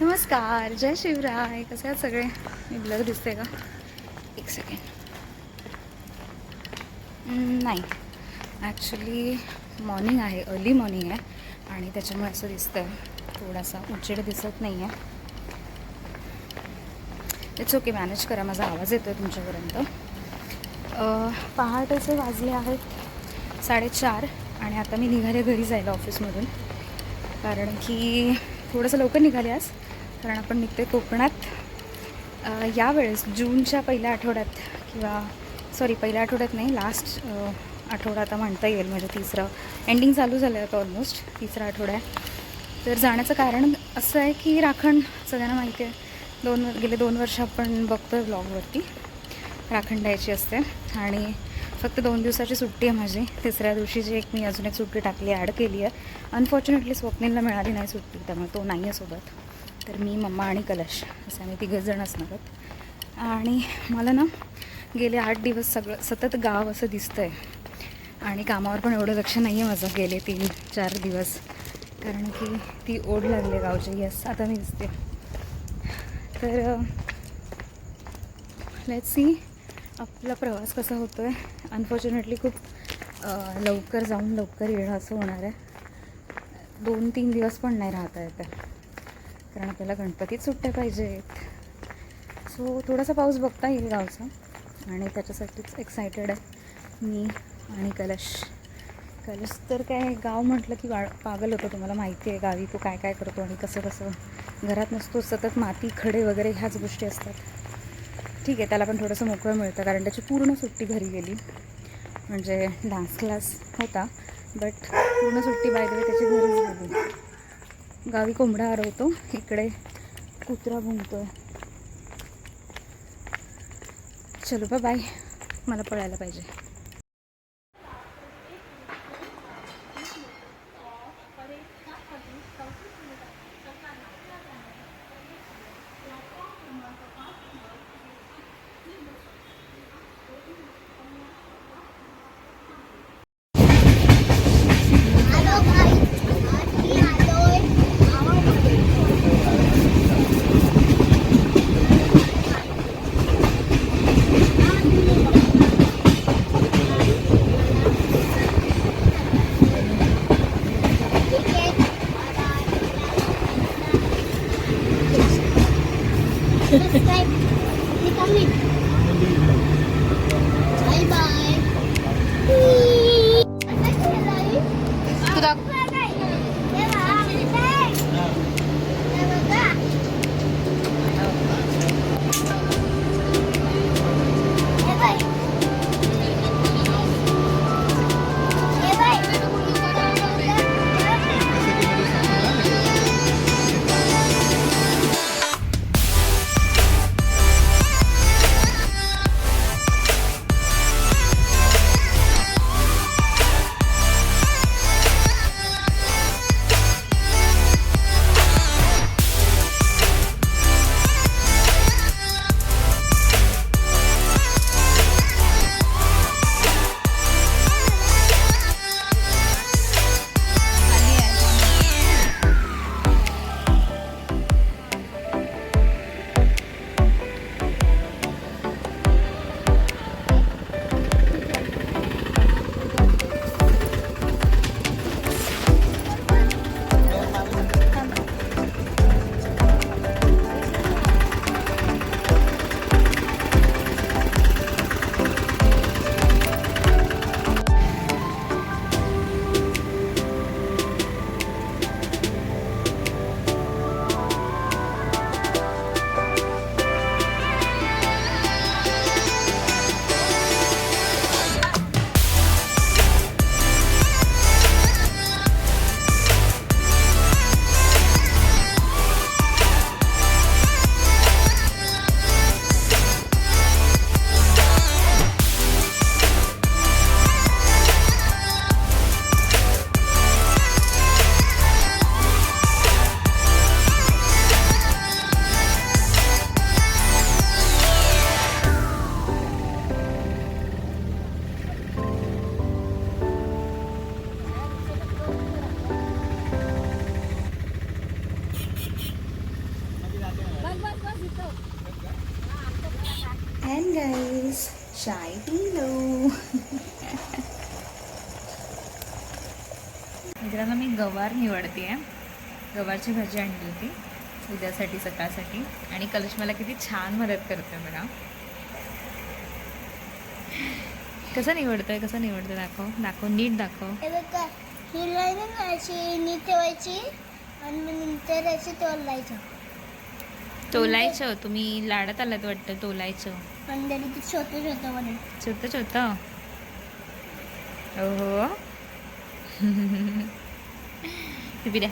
नमस्कार जय शिवराय. कसे आहात सगळे? मी ब्लर दिसते का? एक सेकंड नाही. ॲक्च्युली मॉर्निंग आहे अर्ली मॉर्निंग आहे. आणि त्याच्यामुळे असं दिसतं आहे थोडासा उजेड दिसत नाही आहे इट्स ओके मॅनेज करा. माझा आवाज येतो आहे तुमच्यापर्यंत पहाटेचे वाजले आहेत साडेचार आणि आता मी निघाले घरी जायला ऑफिसमधून कारण की थोडंसं लवकर निघाले आज. कारण आपण निघते कोकणात. यावेळेस जूनच्या पहिल्या आठवड्यात किंवा सॉरी पहिल्या आठवड्यात नाही लास्ट आठवडा आता म्हणता येईल म्हणजे तिसरं. एंडिंग चालू झालं आहे आता ऑलमोस्ट तिसरा आठवडा आहे. तर जाण्याचं कारण असं आहे की राखण सगळ्यांना माहिती आहे. दोन गेले दोन वर्ष आपण बघतो आहे ब्लॉगवरती राखण द्यायची असते. आणि फक्त दोन दिवसाची सुट्टी आहे माझी. तिसऱ्या दिवशीची एक मी अजून एक सुट्टी टाकली ॲड केली आहे. अनफॉर्च्युनेटली स्वप्नीलला मिळाली नाही सुट्टी त्यामुळे तो नाही आहे सोबत. तर मी मम्मा आणि कलश असं आम्ही तिघं जण असणार आहोत. आणि मला ना गेले आठ दिवस सगळं सतत गाव असं दिसतं आहे आणि कामावर पण एवढं लक्ष नाही आहे माझं गेले तीन चार दिवस. कारण की ती ओढ लागली आहे गावची. यस आता मी दिसते. तर लेट सी आपला प्रवास कसा होतो आहे अनफॉर्च्युनेटली खूप लवकर जाऊन लवकर येणं असं होणार आहे. दोन तीन दिवस पण नाही राहता येतं कारण आपल्याला गणपतीत सुट्ट्या पाहिजेत. सो थोडासा पाऊस बघता येईल गावचा. आणि त्याच्यासाठीच एक्सायटेड आहे मी आणि कलश. कलश तर काय गाव म्हटलं की वा पागल होतं. तुम्हाला माहिती आहे गावी तो काय काय करतो आणि कसं कसं. घरात नसतो सतत माती खडे वगैरे ह्याच गोष्टी असतात. ठीक आहे त्याला पण थोडंसं मोकळं मिळतं कारण त्याची पूर्ण सुट्टी घरी गेली. म्हणजे डान्स क्लास होता बट पूर्ण सुट्टी बाय द त्याची घरीच गेली. गावी कोंबडा हरवतो. इकडे कुत्रा भुंकतोय. चलो बा बाय मला पळायला पाहिजे. गवारची भाजी आणली होती. उद्यासाठी सकाळसाठी. आणि कलश मला किती छान मदत करते बघा. कसं निवडतोय कसं निवडतोय दाखव. दाखव नीट दाखव. हे लाईन अशी नीट ठेवायची आणि मग नंतर अशी तोलायचं. तोलायचं तुम्ही लाडत आलात वाटतं तोलायचं. आणि तरी ते छोटं छोटं बनवून छोटं छोटं. ओहो. द्या.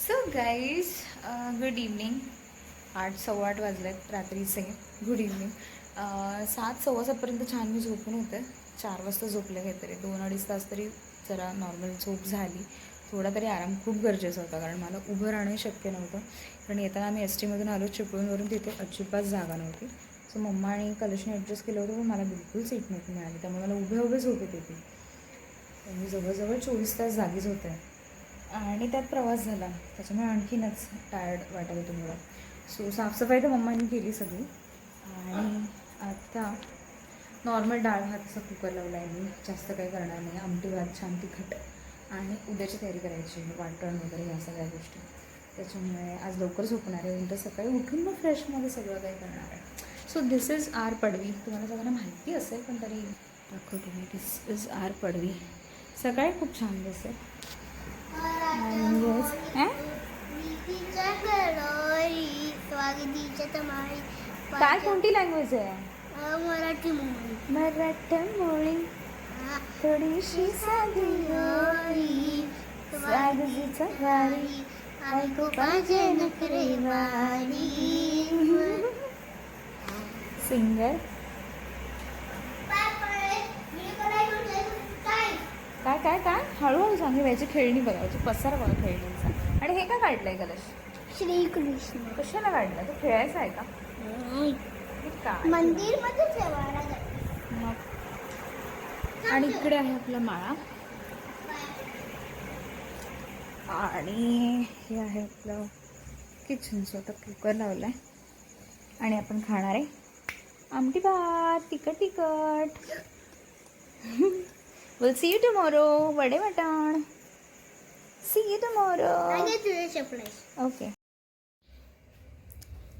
सो गाईज गुड इव्हनिंग आठ सव्वा आठ वाजलेत रात्रीचे गुड इव्हनिंग सात सव्वा सातपर्यंत छान मी झोपून होते. चार वाजता झोपले काहीतरी. दोन अडीच तास तरी जरा नॉर्मल झोप झाली. थोडा तरी आराम खूप गरजेचा होता कारण मला उभं राहणं शक्य नव्हतं. कारण येताना आम्ही एस टीमधून आलो चिपळूणवरून तिथे अजिबात जागा नव्हती. सो मम्मा आणि कलेशने ॲडजस्ट केलं होतं पण मला बिलकुल सीट नव्हती मिळाली. त्यामुळे मला उभे उभे झोप येत होती. मी जवळजवळ चोवीस तास जागीच होते आणि त्यात प्रवास झाला. त्याच्यामुळे आणखीनच टायर्ड वाटत होतं मला सो साफसफाई तर मम्मानी केली सगळी. आणि आता नॉर्मल डाळ भात असं कुकर लावला आहे मी. जास्त काही करणार नाही. आमटी भात छान तिखट आणि उद्याची तयारी करायची वाटण वगैरे या सगळ्या गोष्टी. त्याच्यामुळे आज लवकर झोपणार आहे. उलटं सकाळी उठून मग फ्रेशमध्ये सगळं काही करणार आहे. So this is R Padvi. तुम्हाला सगळ्यांना माहिती असेल पण तरी दाखवतो मी. This is R Padvi. सकाळी खूप छान दिसेल. काय कोणती लँग्वेज आहे? मराठी मराठमोळी थोडीशी साधी स्वागतीचं वारी ऐकू पाहिजे नखरेवारी सिंगर काय काय काय? हळूहळू सांग व्याची खेळणी बघायची. पसार बघा खेळणीचा. आणि हे का काढलंय कलश? श्रीकृष्ण. कशाला काढलं तो खेळायचा आहे का? मंदिरमध्ये मग? आणि इकडे आहे आपला माळा. आणि हे आहे आपलं किचन स्वतः कुकर लावलाय. आणि आपण खाणार आहे. आमटी भात. तिखट तिखट. विल सी यू टुमॉरो वडे वाटाण see you tomorrow okay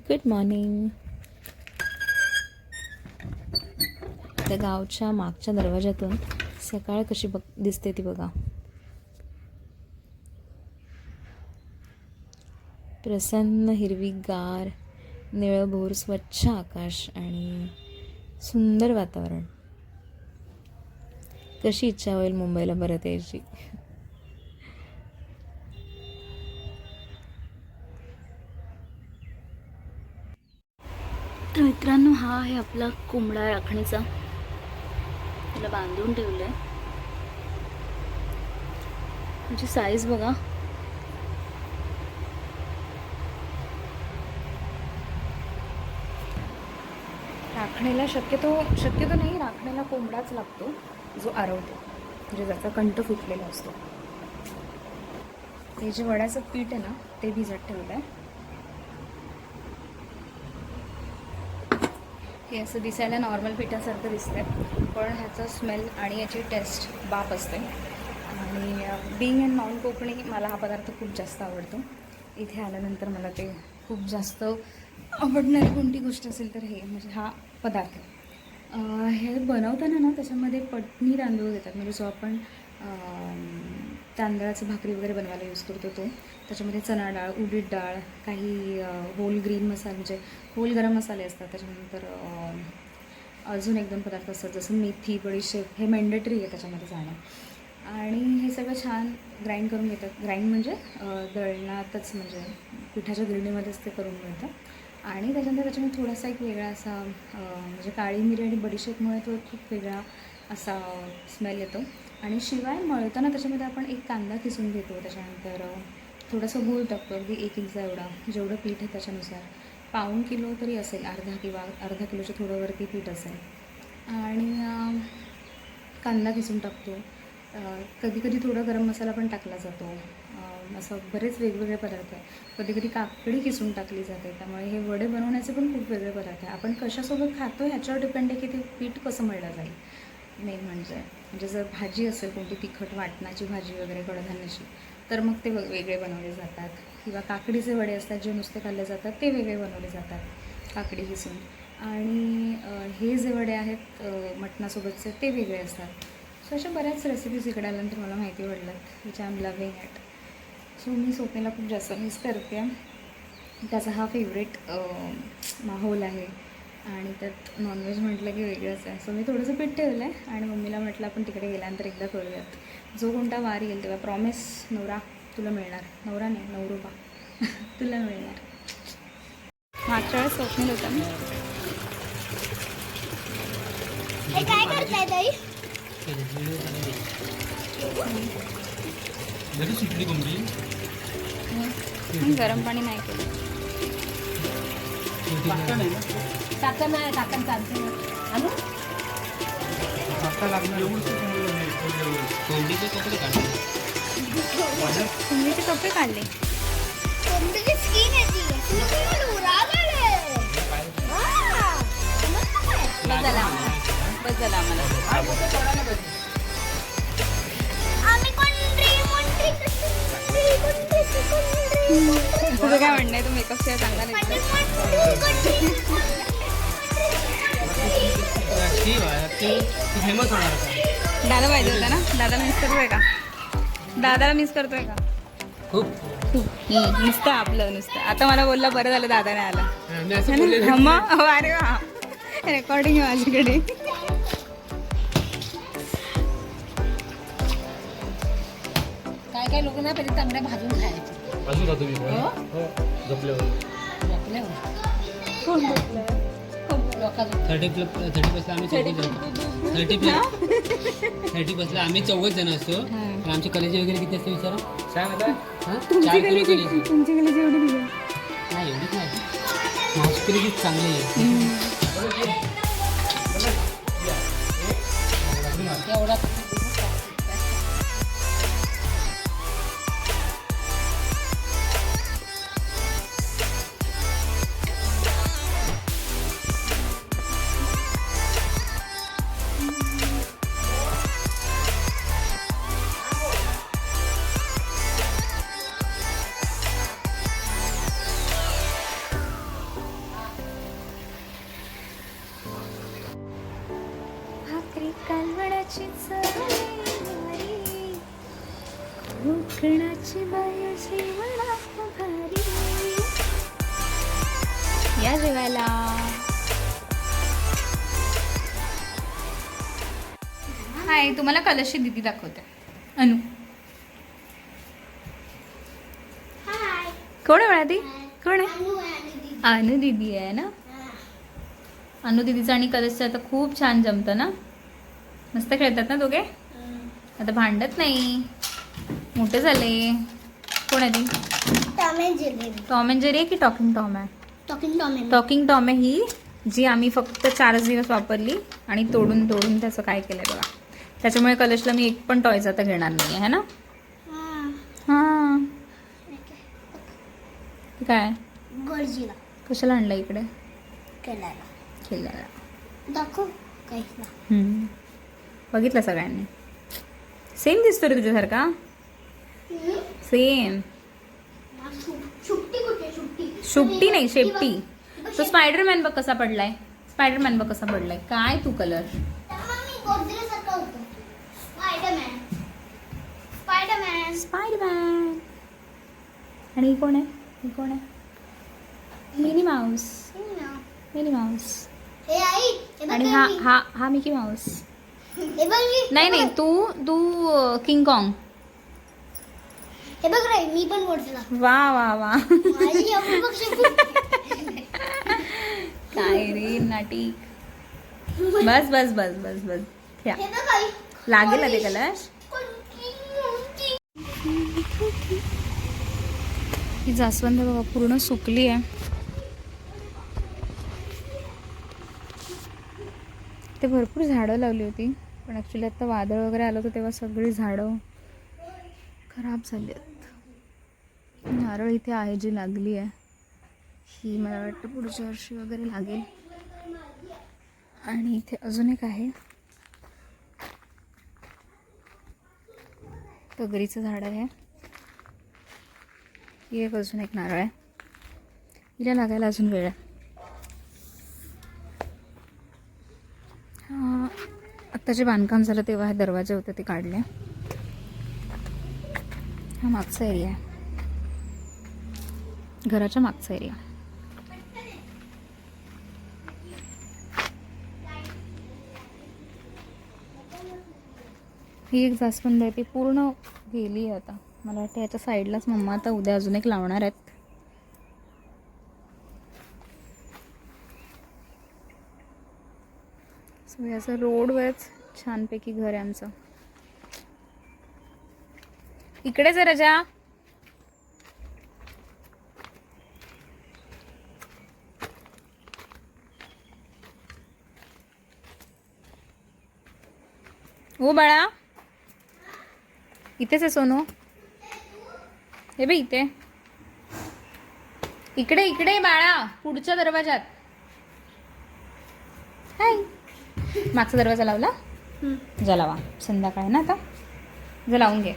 good morning त्या गावच्या मागच्या दरवाजातून सकाळ कशी बघ दिसते ती बघा. प्रसन्न हिरवीगार निळभोर स्वच्छ आकाश आणि सुंदर वातावरण. कशी इच्छा होईल मुंबईला परत यायची? तर मित्रांनो हा आहे आपला कोंबडा राखणीचा. त्याला बांधून ठेवलं आहे त्याची साईज बघा. राखणीला शक्यतो शक्यतो नाही राखणीला कोंबडाच लागतो. जो आरवतो म्हणजे ज्याचा कंठ फुटलेला असतो. हे जे वड्याचं पीठ आहे ना ते भिजत ठेवलं आहे हे असं दिसायला नॉर्मल पिठासारखं दिसतंय पण ह्याचा स्मेल आणि याची टेस्ट बाप असते. आणि बिंग अँड नॉन कोकणी मला हा पदार्थ खूप जास्त आवडतो. इथे आल्यानंतर मला ते खूप जास्त आवडणारी कोणती गोष्ट असेल तर हे म्हणजे हा पदार्थ. आहे हे बनवताना ना त्याच्यामध्ये पटणी तांदूळ देतात म्हणजे जो आपण तांदळाचं भाकरी वगैरे बनवायला यूज करतो तो. त्याच्यामध्ये चणा डाळ उडीद डाळ काही होल ग्रीन मसाले म्हणजे होल गरम मसाले असतात. त्याच्यानंतर अजून एक दोन पदार्थ असतात जसं मेथी बडीशेप हे मॅन्डेटरी आहे त्याच्यामध्ये जाणं. आणि हे सगळं छान ग्राइंड करून घेतात. ग्राइंड म्हणजे दळणातच म्हणजे पिठाच्या गिरणीमध्येच ते करून मिळतं. आणि त्याच्यानंतर त्याच्यामध्ये थोडासा एक वेगळा असा म्हणजे काळी मिरी आणि बडीशेपमुळे तो एक खूप वेगळा असा स्मेल येतो. आणि शिवाय मळताना त्याच्यामध्ये आपण एक कांदा किसून घेतो. त्याच्यानंतर थोडंसं थोडासा गूळ टाकतो अगदी एक इंचा एवढा जेवढं पीठ आहे त्याच्यानुसार. पाऊण किलो तरी असेल अर्धा किंवा अर्धा किलोच्या थोडं वरती पीठ असेल. आणि कांदा किसून टाकतो. कधी कधी थोडा गरम मसाला पण टाकला जातो. असं बरेच वेगवेगळे पदार्थ आहे. कधी कधी काकडी किसून टाकली जाते. त्यामुळे हे वडे बनवण्याचे पण खूप वेगळे पदार्थ आहे. आपण कशासोबत खातो ह्याच्यावर डिपेंड आहे की ते पीठ कसं मळलं जाईल. मेन म्हणजे म्हणजे जर भाजी असेल कोणती तिखट वाटणाची भाजी वगैरे कडधान्याची तर मग ते वेगळे बनवले जातात. किंवा काकडीचे वडे असतात जे नुसते खाल्ले जातात ते वेगळे बनवले जातात काकडी किसून. आणि हे जे वडे आहेत मटणासोबतचे ते वेगळे असतात. सो अशा बऱ्याच रेसिपीज इकडे आल्यानंतर मला माहिती पडल्यात which I am loving at so मी स्वप्नीला खूप जास्त मिस करते. त्याचा हा फेवरेट माहोल आहे. आणि त्यात नॉनव्हेज म्हटलं की वेगळंच आहे. सो मी थोडंसं पीठ ठेवलं आहे आणि मम्मीला म्हटलं आपण तिकडे गेल्यानंतर एकदा करूयात. जो कोणता वार येईल तेव्हा प्रॉमिस नवरा तुला मिळणार. नवरा नाही नवरोबा. तुला मिळणार. मागच्या वेळेस स्वप्नील होता हे काय करताय ताई? जरी सुटली कोंबडी. गरम पाणी नाही केलं. टाकन नाही टाकन चालते आणू? कोंबडीचे कपडे काढले. तुम्ही ते कपडे काढले. कोणती स्किन आहे ती. तुला तुझं काय म्हणणं आहे? तू मेकअप शिवाय चांगला नाही. दादा पाहिजे होता ना? दादाला मिस करतोय का? दादाला मिस करतोय का? खूप. नुसतं आपलं नुसतं. आता मला बोलला बरं झालं दादा नाही आला अरे वा. रेकॉर्डिंग आहे माझ्याकडे. काय काय लोक ना पहिले चांगल्या भाजून खायचे. अजून राहतो मी. हो? हो झोपल्यावर लोकांचं. थर्टी प्लस थर्टी प्लसला आम्ही चौघ जण. Thirty plus. थर्टी प्लसला आम्ही चौघच जण असतो. पण आमची कलेजी वगैरे किती असते विचारा? हा? चार किलो कलेजी तुमची गेली जेवढी दिली. नाही एवढीच नाही माझी कलेजी चांगली आहे. एवढा तुम्हाला कलशी दिदी दाखवते. अनु. हाय कोण आहे ती कोण आहे? अनु दीदी. अनु दिदी आहे ना. अनु दिदीचं आणि कलशचं आता खूप छान जमतं ना? मस्त खेळतात ना दोघे? आता भांडत नाही. मोठे झाले. कोण आहे ती? Tom and Jerry. आहे की टॉकिंग टॉम आहे? टॉकिंग टॉम टॉकिंग टॉम आहे ही जी आम्ही फक्त चारच दिवस वापरली आणि तोडून तोडून त्याचं काय केलं बघा. त्याच्यामुळे कलशला मी एक पण टॉयच आता घेणार नाही आहे ना? हा. काय? गरजीला. कशाला आणलं इकडे? केलायला. दाखव. बघितलं सगळ्यांनी? सेम दिसतो रे तुझ्यासारखा? सेम शुपटी नाही शेपटी. तो स्पायडरमॅन बघ कसा पडलाय. स्पायडरमॅन बघ कसा पडलाय. काय तू कलर मी गोदरेसारखा होतो स्पायडरमॅन स्पायडरमॅन स्पायडरमॅन आणि ही कोण आहे? ही कोण आहे? मिनी माऊस मिनी माऊस आणि हा. हा हा मिकी माऊस नाही नाही तू तू किंग कॉंग हे बघ रे मी पण वा वा वा. काय रे नाटी. बस बस बस बस बस. लागेल ना ते कलश कोणती मोठी. ही जास्वंद बघा पूर्ण सुकली आहे. ते भरपूर झाडं लावली होती पण ॲक्च्युली आता वादळ वगैरे आलं होतं तेव्हा सगळी झाडं खराब झाली आहेत. नारळ इथे आहे जी लागली आहे. ही मला वाटतं पुढच्या वर्षी वगैरे लागेल. आणि इथे अजून एक आहे. तगरीचं झाड आहे. ही एक अजून एक नारळ आहे. हिला लागायला अजून वेळ आहे. हा, आत्ता जे बांधकाम झालं तेव्हा हे दरवाजे होते ते काढले. हा मागचा एरिया आहे. घराच्या मागचा एरिया ही एक जास्वंद आहे ती पूर्ण गेली आहे आता. मला वाटतं याच्या साईडलाच मम्मा आता उद्या अजून एक लावणार आहेत. सो याचं रोडवरच छानपैकी घर आहे आमचं. इकडेच आहे रजा. हो बाळा. इथेच आहे सोनू. हे बे इथे. इकडे इकडे बाळा पुढच्या दरवाजात हाय मागचा दरवाजा लावला? जा लावा संध्याकाळ ना आता? जा लावून घे.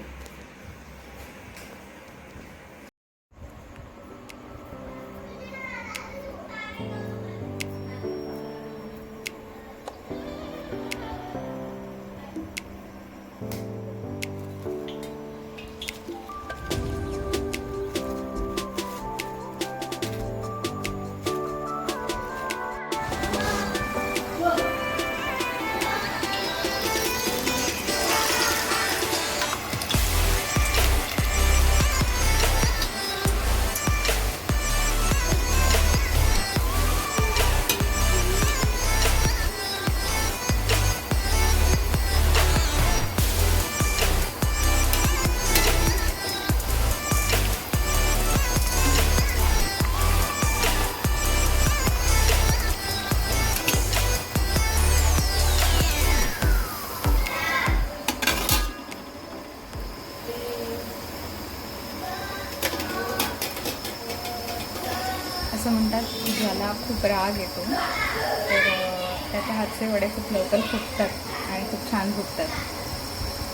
राग येतो. तर त्याच्या हातचे वडे खूप लवकर फुटतात आणि खूप छान फुटतात.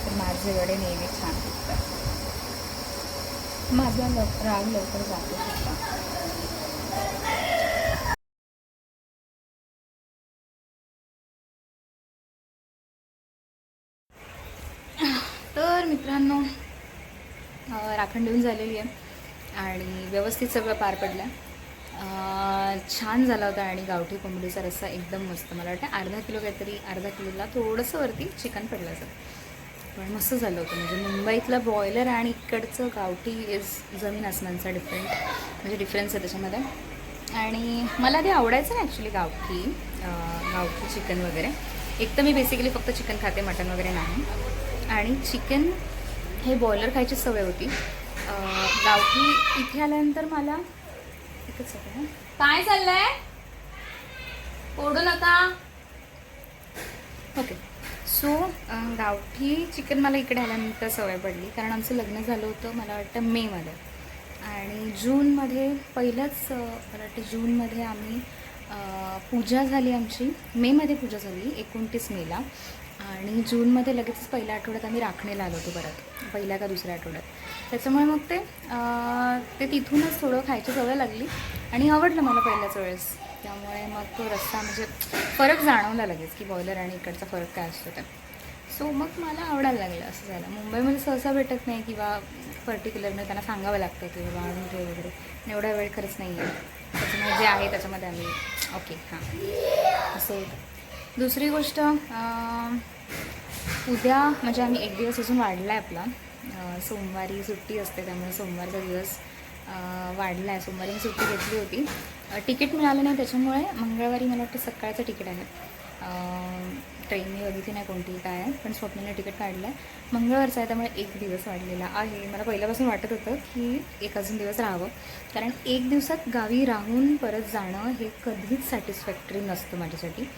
तर माझे वडे नेहमी छान फुटतात. माझा लव राग लवकर जातो सुद्धा. तर मित्रांनो राखण देऊन झालेली आहे आणि व्यवस्थित सगळं पार पडलं छान झाला होता आणि गावठी कोंबडीचा रस्सा एकदम मस्त मला वाटतं. अर्धा किलो काहीतरी अर्धा किलोला थोडंसं वरती चिकन पडलं असं पण मस्त झालं होतं. म्हणजे मुंबईतलं ब्रॉयलर आणि इकडचं गावठी इज जमीन आसमानचा डिफरंट म्हणजे डिफरन्स आहे त्याच्यामध्ये. आणि मला ते आवडायचं ना ॲक्च्युली गावठी गावठी चिकन वगैरे. एक तर मी बेसिकली फक्त चिकन खाते मटन वगैरे नाही. आणि चिकन हे बॉयलर खायची सवय होती. गावठी इथे आल्यानंतर मला काय चाललंय? ओढू नका. ओके. सो गावठी चिकन मला इकडे आल्यानंतर सवय पडली. कारण आमचं लग्न झालं होतं मला वाटतं मेमध्ये. आणि जूनमध्ये पहिलंच मला वाटतं जूनमध्ये आम्ही पूजा झाली आमची. मेमध्ये पूजा झाली एकोणतीस मेला. आणि जूनमध्ये लगेचच पहिल्या आठवड्यात आम्ही राखणेला आलो होतो परत. पहिल्या का दुसऱ्या आठवड्यात. त्याच्यामुळे मग ते ते तिथूनच थोडं खायची सवय लागली. आणि आवडलं मला पहिल्याच वेळेस. त्यामुळे मग तो रस्सा म्हणजे फरक जाणवला लगेच की बॉयलर आणि इकडचा फरक काय असतो तर सो मग मला आवडायला लागलं असं झालं. मुंबईमध्ये सहसा भेटत नाही किंवा पर्टिक्युलरने त्यांना सांगावं लागतं की बाबा आणून ठेव वगैरे. एवढा वेळ खरंच नाही आहे त्याच्यामुळे जे आहे त्याच्यामध्ये आम्ही ओके हां. असं होतं. दुसरी गोष्ट उद्या म्हणजे आम्ही एक दिवस अजून वाढला आहे आपला. सोमवारी सुट्टी असते त्यामुळे सोमवारचा दिवस वाढला आहे. सोमवारी मी सुट्टी घेतली होती. तिकीट मिळालं नाही त्याच्यामुळे मंगळवारी मला वाटतं सकाळचं तिकीट आहे. ट्रेन मी बघितली नाही कोणती काय आहे पण स्वप्नीने तिकीट काढलं. आहे मंगळवारचं आहे त्यामुळे एक दिवस वाढलेला आहे. मला पहिल्यापासून वाटत होतं की एक अजून दिवस राहावं. कारण एक दिवसात गावी राहून परत जाणं हे कधीच सॅटिस्फॅक्टरी नसतं माझ्यासाठी.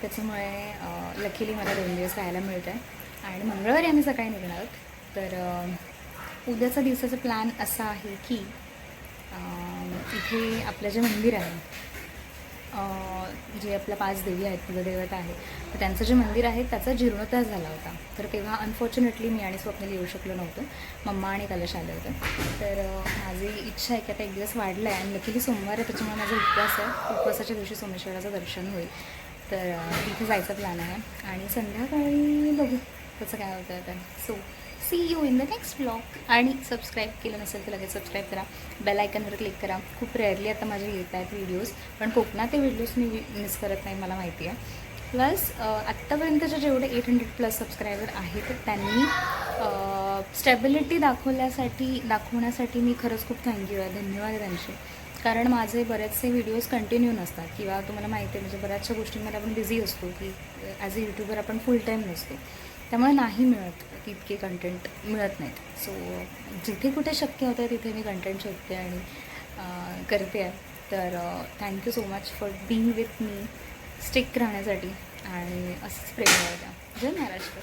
त्याच्यामुळे लकीली मला दोन दिवस राहायला मिळतं आहे आणि मंगळवारी आम्ही सकाळी निघणार आहोत. तर उद्याचा दिवसाचा प्लॅन असा आहे की इथे आपलं जे मंदिर आहे जे आपल्या पाच देवी आहेत कुलदेवता आहे तर त्यांचं जे मंदिर आहे त्याचा जीर्णोद्धार झाला होता. तर तेव्हा अनफॉर्च्युनेटली मी आणि स्वप्नील येऊ शकलो नव्हतं. मम्मा आणि कलश आले होते. तर माझी इच्छा आहे की आता एक दिवस वाढला आहे आणि लकीली सोमवार आहे त्याच्यामुळे माझा उपवास आहे. उपवासाच्या दिवशी सोमेश्वराचं दर्शन होईल. तर तिथे जायचा प्लॅन आहे. आणि संध्याकाळी बघू कसं काय होतं आता. So see you in the next blog आणि सबस्क्राईब केलं नसेल तर लगेच सबस्क्राईब करा. बेल आयकनवर क्लिक करा. खूप रेअरली आता माझे येत आहेत व्हिडिओज पण कोकणात ते व्हिडिओज मी मिस करत नाही मला माहिती आहे. प्लस आत्तापर्यंतचे जेवढे एट हंड्रेड प्लस सबस्क्रायबर आहेत त्यांनी स्टेबिलिटी दाखवल्यासाठी दाखवण्यासाठी मी खरंच खूप थँक्यू आहे. धन्यवाद त्यांचे. कारण माझे बरेचसे व्हिडिओज कंटिन्यू नसतात किंवा तुम्हाला माहिती आहे म्हणजे बऱ्याचशा गोष्टींमध्ये आपण बिझी असतो की ॲज अ यूट्यूबर आपण फुल टाईम नसतो. त्यामुळे नाही मिळत तितके कंटेंट मिळत नाहीत. सो जिथे कुठे शक्य होतं तिथे मी कंटेंट शोधते आणि करते. आहे तर thank you so much for being with me stick राहण्यासाठी. आणि असंच प्रेम द्या जय महाराष्ट्र.